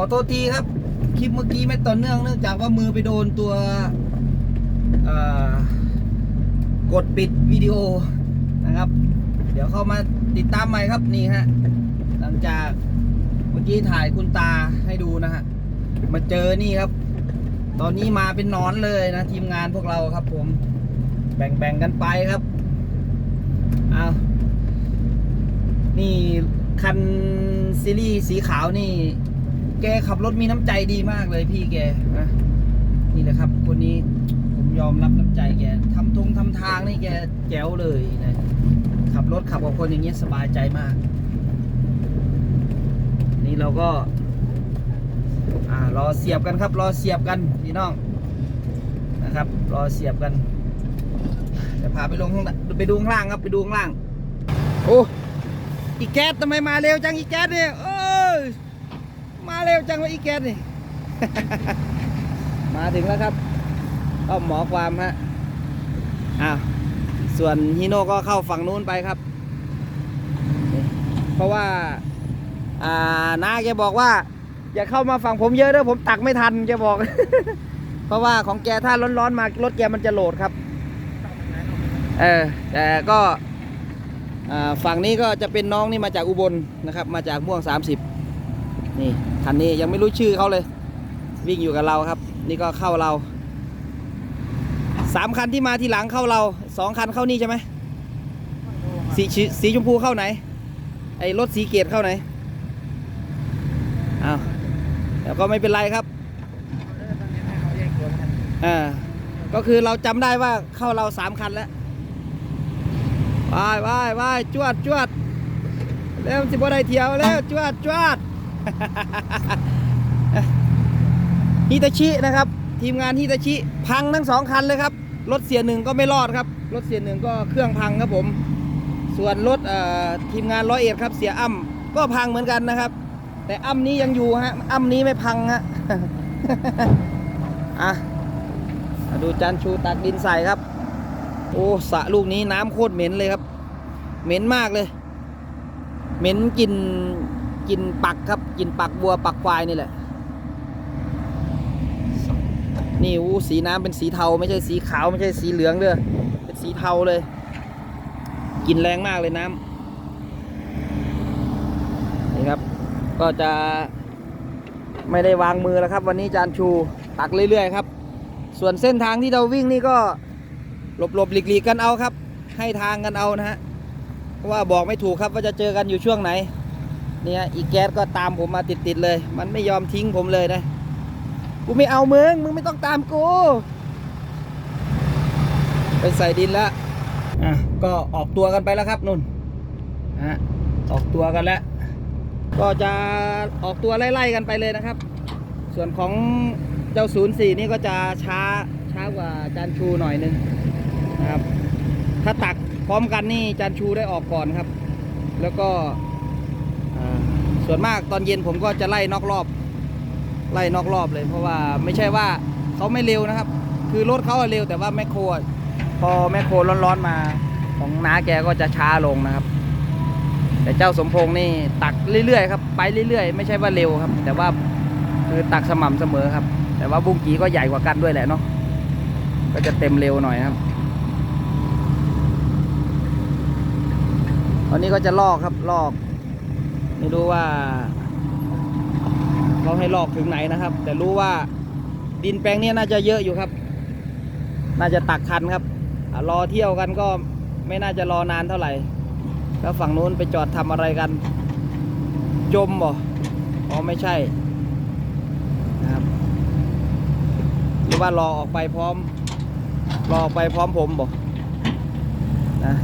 ขอโทษทีครับ คลิปเมื่อกี้ไม่ต่อเนื่องเนื่องจากว่ามือไปโดนตัวกดปิดวิดีโอนะครับ เดี๋ยวเข้ามาติดตามใหม่ครับนี่ฮะหลังจากเมื่อกี้ถ่ายคุณตาให้ดูนะฮะมาเจอนี่ครับ ตอนนี้มาเป็นนอนเลยนะ ทีมงานพวกเราครับ ผมแบ่งๆกันไปครับเอานี่คันซีรีส์สีขาวนี่ แกขับรถมีน้ำใจดีมากเลยพี่แกนะนี่แหละครับคนนี้ผมยอมรับน้ำใจแกทำทงทำทางนี่แกแจ๋วเลยนะขับรถขับกับคนอย่างเงี้ยสบายใจมาก นี่เราก็ อ่ารอเสียบกันครับ รอเสียบกันพี่น้องนะครับ รอเสียบกันจะพาไปลงข้างไปดูข้างล่างครับไปดูข้างล่าง โอ้อีแก๊สทำไมมาเร็วจังอีแก๊สเนี่ยเอ้ย มาเร็วจังวะอีแก๊สนี่ มาถึงแล้วครับก็หมอความฮะอ้าวส่วนฮีโน่ก็เข้าฝั่งนู้นไปครับ เพราะว่า อ่าน้าแกบอกว่า อย่าเข้ามาฝั่งผมเยอะเด้อผมตักไม่ทันแกบอก เพราะว่าของแกถ้าร้อนๆมารถแกมันจะโหลดครับ เออแต่ก็ฝั่งนี้ก็จะเป็นน้องนี่มาจากอุบลนะครับ มาจากม่วง 30 นี่คันนี้ยังไม่รู้ชื่อเขาเลย วิ่งอยู่กับเราครับ นี่ก็เข้าเราสามคันที่มาทีหลังเข้าเราสองคันเข้านี่ใช่ไหมสีสีชมพูเข้าไหน ไอ้รถสีเกตเข้าไหนอ้าวแต่ก็ไม่เป็นไรครับอ่าก็คือเราจำได้ว่าเข้าเราสามคันแล้ววายวายวายจวดจวดแล้วสิบ่ได้เที่ยวแล้วจวดจวด ฮิตาชินะครับ ทีมงานฮิตาชิ พังทั้งสองคันเลยครับ รถเสียหนึ่งก็ไม่รอดครับ รถเสียหนึ่งก็เครื่องพังครับผม ส่วนรถทีมงานร้อยเอ็ดครับ เสียอ้ำก็พังเหมือนกันนะครับ แต่อ้ำนี้ยังอยู่ฮะอ้ำนี้ไม่พังฮะอะดูจานชูตักดินใส่ครับ โอ้สะลูกนี้น้ำโคตรเหม็นเลยครับ เหม็นมากเลย เหม็นกลิ่น กินปักครับกินปักบัวปักควายนี่แหละ นี่อู้สีน้ำเป็นสีเทา ไม่ใช่สีขาวไม่ใช่สีเหลืองเด้อเป็นสีเทาเลย กินแรงมากเลยน้ำนี่ครับ ก็จะไม่ได้วางมือแล้วครับ วันนี้จานชูตักเรื่อยๆครับ ส่วนเส้นทางที่เราวิ่งนี่ก็หลบๆหลีกๆกันเอาครับ ให้ทางกันเอานะฮะว่าบอกไม่ถูกครับว่าจะเจอกันอยู่ช่วงไหน เนี่ยอีแก๊สก็ตามผมมาติดๆเลย มันไม่ยอมทิ้งผมเลยนะ กูไม่เอามึง มึงไม่ต้องตามกู ไปใส่ดินแล้วอะก็ออกตัวกันไปแล้วครับนุ่นฮะออกตัวกันแล้วก็จะออกตัวไล่ๆกันไปเลยนะครับ ส่วนของเจ้าศูนย์สี่นี่ก็จะช้าช้ากว่าจานชูหน่อยนึงนะครับ ถ้าตักพร้อมกันนี่จานชูได้ออกก่อนครับ แล้วก็ ส่วนมากตอนเย็นผมก็จะไล่นอกรอบ ไล่นอกรอบเลย เพราะว่าไม่ใช่ว่าเขาไม่เร็วนะครับ คือรถเขาเร็วแต่ว่าแมคโครพอแมคโครร้อนๆมา ของน้าแกก็จะช้าลงนะครับ แต่เจ้าสมพงษ์นี่ตักเรื่อยๆครับไปเรื่อยๆ ไม่ใช่ว่าเร็วครับ แต่ว่าคือตักสม่ำเสมอครับ แต่ว่าบุ้งกีก็ใหญ่กว่ากันด้วยแหละเนาะก็จะเต็มเร็วหน่อยครับวันนี้ก็จะลอกครับลอก ไม่รู้ว่าเขาให้ลอกถึงไหนนะครับ แต่รู้ว่าดินแปลงนี้น่าจะเยอะอยู่ครับ น่าจะตักคันครับ รอเที่ยวกันก็ไม่น่าจะรอนานเท่าไหร่ แล้วฝั่งนู้นไปจอดทำอะไรกัน จมบ่อ๋อไม่ใช่นะครับหรือว่ารอออกไปพร้อม รอออกไปพร้อมผมบ่นะ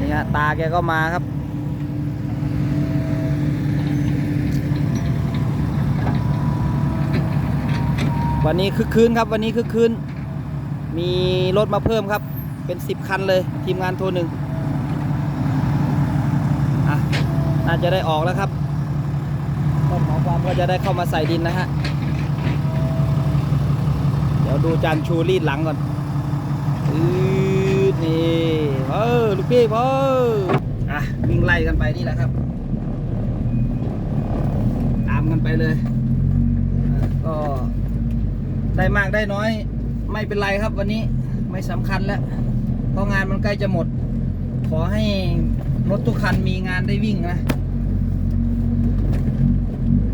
นี่ฮะตาแกก็มาครับ วันนี้คึกคืนครับ วันนี้คึกคืนมีรถมาเพิ่มครับ เป็นสิบคันเลย ทีมงานโทรหนึ่งอะน่าจะได้ออกแล้วครับต้นหมอความก็จะได้เข้ามาใส่ดินนะฮะ เดี๋ยวดูจานชูรีดหลังก่อนอืดนี่เออลูกพี่พ่ออะวิ่งไล่กันไปนี่แหละครับ ตามกันไปเลย ก็ ได้มากได้น้อย ไม่เป็นไรครับวันนี้ไม่สำคัญแล้ว เพราะงานมันใกล้จะหมด ขอให้รถทุกคันมีงานได้วิ่งนะ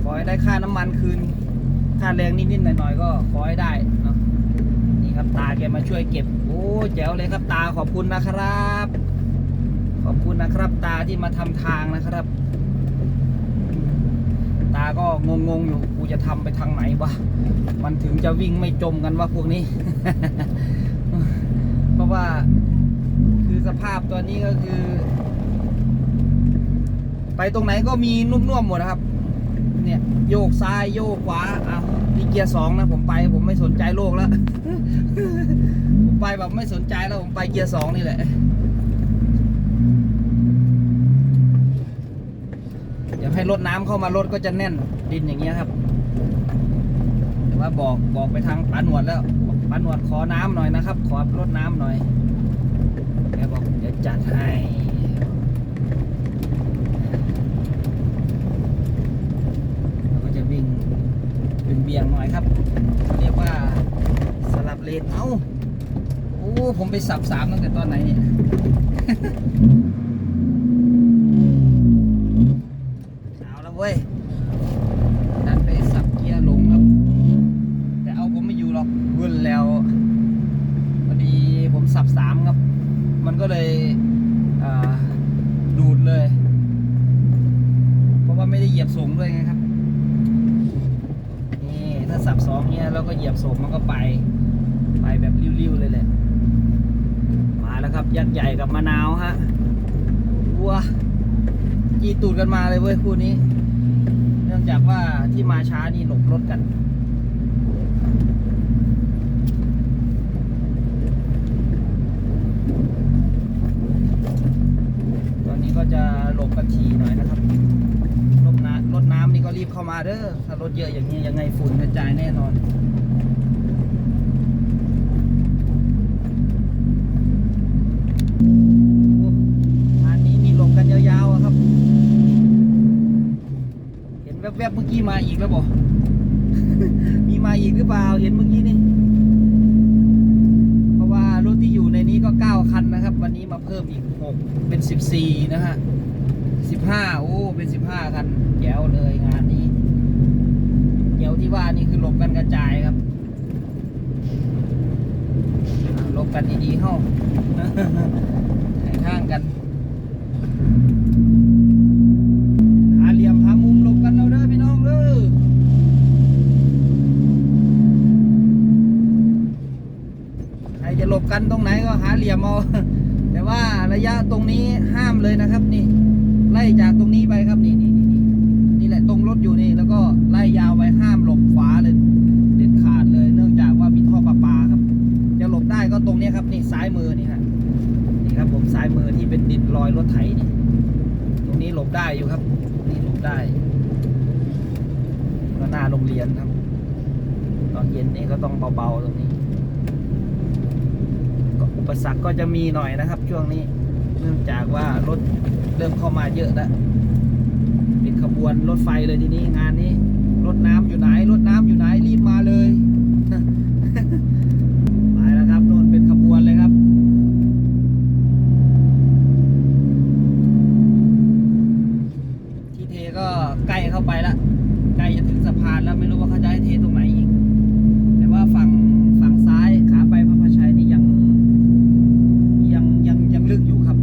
ขอให้ได้ค่าน้ำมันคืน ค่าแรงนิดๆหน่อยๆก็ขอให้ได้เนาะนี่ครับตาแกมาช่วยเก็บ โอ้แจ๋วเลยครับตาขอบคุณนะครับ ขอบคุณนะครับตาที่มาทำทางนะครับาก็งงๆอยู่กูจะทำไปทางไหนวะมันถึงจะวิ่งไม่จมกันวะพวกนี้ เพราะว่าคือสภาพตัวนี้ก็คือ ไปตรงไหนก็มีนุ่มๆหมดนะครับ เนี่ยโยกซ้ายโยกขวาอ้านี่เกียร์สองนะผมไปผมไม่สนใจโลกแล้วผมไปแบบไม่สนใจแล้วผมไปเกียร์สองนี่แหละ เดี๋ยวให้รถน้ำเข้ามารถก็จะแน่นดินอย่างเงี้ยครับแต่ว่าบอกบอกไปทางปานวดแล้วปานวดขอน้ำหน่อยนะครับ ขอรถน้ำหน่อยแกบอกเดี๋ยวจัดให้เราก็จะวิ่งเป็นเบี่ยงหน่อยครับ เรียกว่าสลับเลนเอ้าโอ้ผมไปสับสามตั้งแต่ตอนไหนเนี่ย เลยดันไปสับเกียร์ลงครับ แต่เอาผมไม่อยู่หรอกวึ่นแล้วพอดีผมสับสามครับ มันก็เลยดูดเลย เพราะว่าไม่ได้เหยียบสูงด้วยไงครับนี่ถ้าสับสองเนี่ยเราก็เหยียบสูงมันก็ไป ไปแบบริ้วๆเลยแหละมาแล้วครับ ยักษ์ใหญ่กับมะนาวฮะวัวจีตูดกันมาเลยเว้ยคู่นี้ องจากว่าที่มาช้านี่หลบรถกันตอนนี้ก็จะหลบกันทีหน่อยนะครับรถน้ำรถน้ำนี่ก็รีบเข้ามาเด้อ ถ้ารถเยอะอย่างนี้ยังไงฝุ่นกระจายแน่นอน โอ้งานนี้มีหลบกันยาวๆอะครับ เห็นแวบๆเมีมาอีกแล้วบอกมีมาอีกหรือเปล่า เห็นเมื่อกี้นี่ เพราะว่ารถที่อยู่ในนี้ก็9คันนะครับ วันนี้มาเพิ่มอีก6เป็น14นะฮะ15โอ้ เป็น15คันแก้วเลยงานนี้แก้วที่ว่านี่คือหลบกันกระจายครับหลบกันดีๆเข้าข้างกัน หาเหลี่ยมหามุมหลบกันเราเด้อพี่น้องเด้อใครจะหลบกันตรงไหนก็หาเหลี่ย มอแต่ว่าระยะตรงนี้ห้ามเลยนะครับ นี่ ไล่จากตรงนี้ไปครับนี่นี่นี่นี่นี่แหละตรงรถอยู่นี่แล้วก็ไล่ยาวไปห้ามหลบขวาเลย เด็ดขาดเลย เนื่องจากว่ามีท่อประปาครับ จะหลบได้ก็ตรงนี้ครับ นี่ซ้ายมือนี่ฮะนี่ครับผมซ้ายมือที่เป็นดินรอยรถไถนี่ตรงนี้หลบได้อยู่ครับ นี่หลบได้ก็หน้าโรงเรียนครับ ตอนเย็นนี่ก็ต้องเบาๆตรงนี้ ปสรรคก็จะมีหน่อยนะครับ ช่วงนี้เนื่องจากว่ารถเริ่มเข้ามาเยอะแล้วเป็นขบวนรถไฟเลยทีนี้งานนี้ รถน้ำอยู่ไหน รถน้ำอยู่ไหนรีบมาเลย ไปแล้วครับโน่นเป็นขบวนเลยครับ ที่เทก็ใกล้เข้าไปแล้วใกล้จะถึงสะพานแล้วไม่รู้ว่าเขาจะให้เทตรงไหนอีก แต่ว่าฝั่งฝั่งซ้ายขาไปพระพาชัยนี่ยัง ยังยังยังลึกอยู่ครับ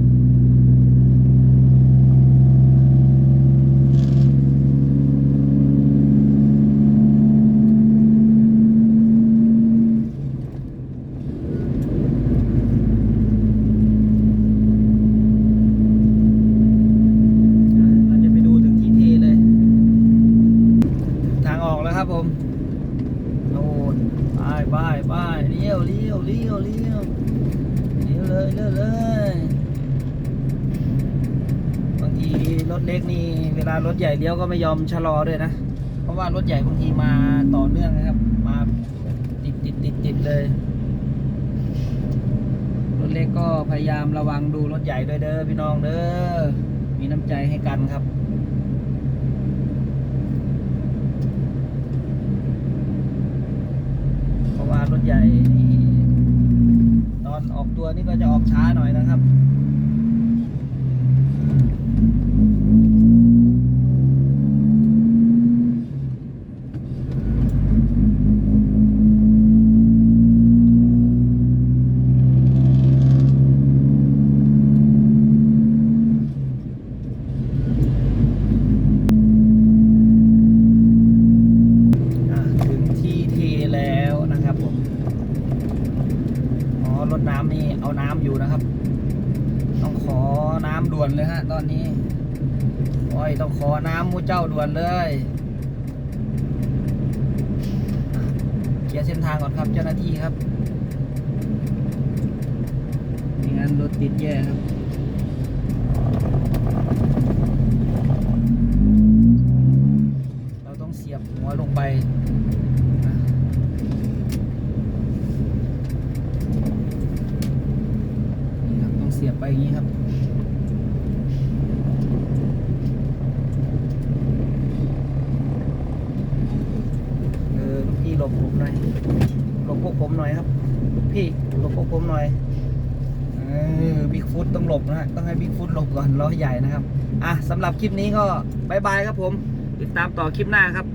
เราจะไปดูถึงที่เทเลย ทางออกแล้วครับผมโน่นไปไปไปเลี้ยวเลี้ยวเลี้ยวเลี้ยวเลี้ยวเลยเลี้ยวเลยบางทีรถเล็กนี่ เวลารถ ใหญ่เลี้ยวก็ไม่ยอมชะลอด้วยนะ เพราะว่ารถใหญ่บางทีมาต่อเนื่องนะครับ มาติดติดติดติดเลย รถเล็กก็พยายามระวังดูรถใหญ่ด้วยเด้อพี่น้องเด้อ มีน้ำใจให้กันครับใหญ่นี่ตอนออกตัวนี่ก็จะออกช้าหน่อยนะครับ อะถึงที่เทแล้วนะครับผม อ๋อรถน้ำนี่เอาน้ำอยู่นะครับ ต้องขอน้ำด่วนเลยฮะ ตอนนี้โอ้ยต้องขอน้ำมู เจ้าด่วนเลยเคลียร์เส้นทางก่อนครับเจ้าหน้าที่ครับไม่งั้นรถติดแย่ครับเราต้องเสียบหัวลงไปนี่ครับต้องเสียบไปอย่างนี้ครับ เออลูกพี่หลบผมหน่อยหลบพวกผมหน่อยครับลูกพี่หลบพวก ผมหน่อยเออบิ๊กฟุตต้องหลบนะฮะต้องให้บิ๊กฟุตหลบก่อนล้อใหญ่นะครับ อะสำหรับคลิปนี้ก็บายบายครับผม ติดตามต่อคลิปหน้าครับ